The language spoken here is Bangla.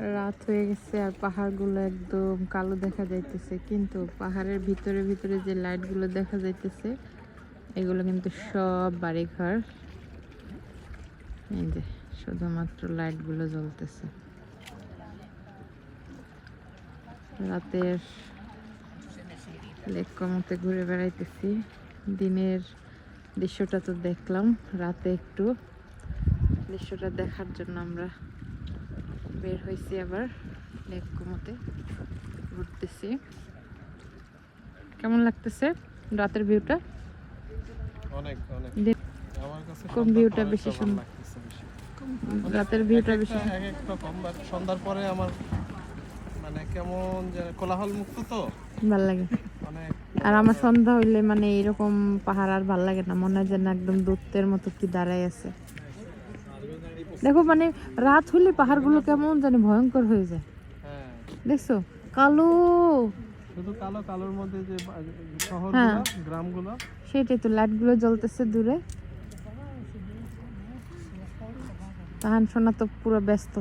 রাত হয়ে গেছে আর পাহাড়গুলো একদম কালো দেখা যাইতেছে। কিন্তু পাহাড়ের ভিতরে ভিতরে যে লাইটগুলো দেখা যাইতেছে, এগুলো কিন্তু সব বাড়িঘর। এই যে, শুধুমাত্র লাইটগুলো জ্বলতেছে। রাতের লেক কমতে ঘুরে বেড়াইতেছি। দিনের দৃশ্যটা তো দেখলাম, রাতে একটু। দৃশ্যটা দেখার জন্য আমরা বের হয়েছি আবার। লেক কমতে ঘুরতেছি। কেমন লাগতেছে রাতের ভিউটা? অনেক অনেক। আমার কাছে কোন ভিউটা বেশি সুন্দর? রাতের ভিউটা এক বেশি একটা- এক একটা বাট সন্ধ্যার পরে আমার মানে কেমন যে কোলাহল মুক্ত তো। ভালো লাগে। মানে আর আমার সন্ধ্যা হইলে মানে এরকম পাহাড় আর ভালো লাগে না। মনে হয় যেন একদম দূরত্বের মতো কি দাঁড়ায় আছে। দেখো মানে রাত হলে পাহাড়গুলো কেমন জানি ভয়ঙ্কর হয়ে যায়। হ্যাঁ। দেখছ? কালো। শুধু কালো কালোর মধ্যে যে বা- শহরগুলো হ্যাঁ। গ্রামগুলো। সেটাই তো লাইটগুলো জ্বলতেছে দূরে। তাহান শোনা তো পুরো ব্যস্ত।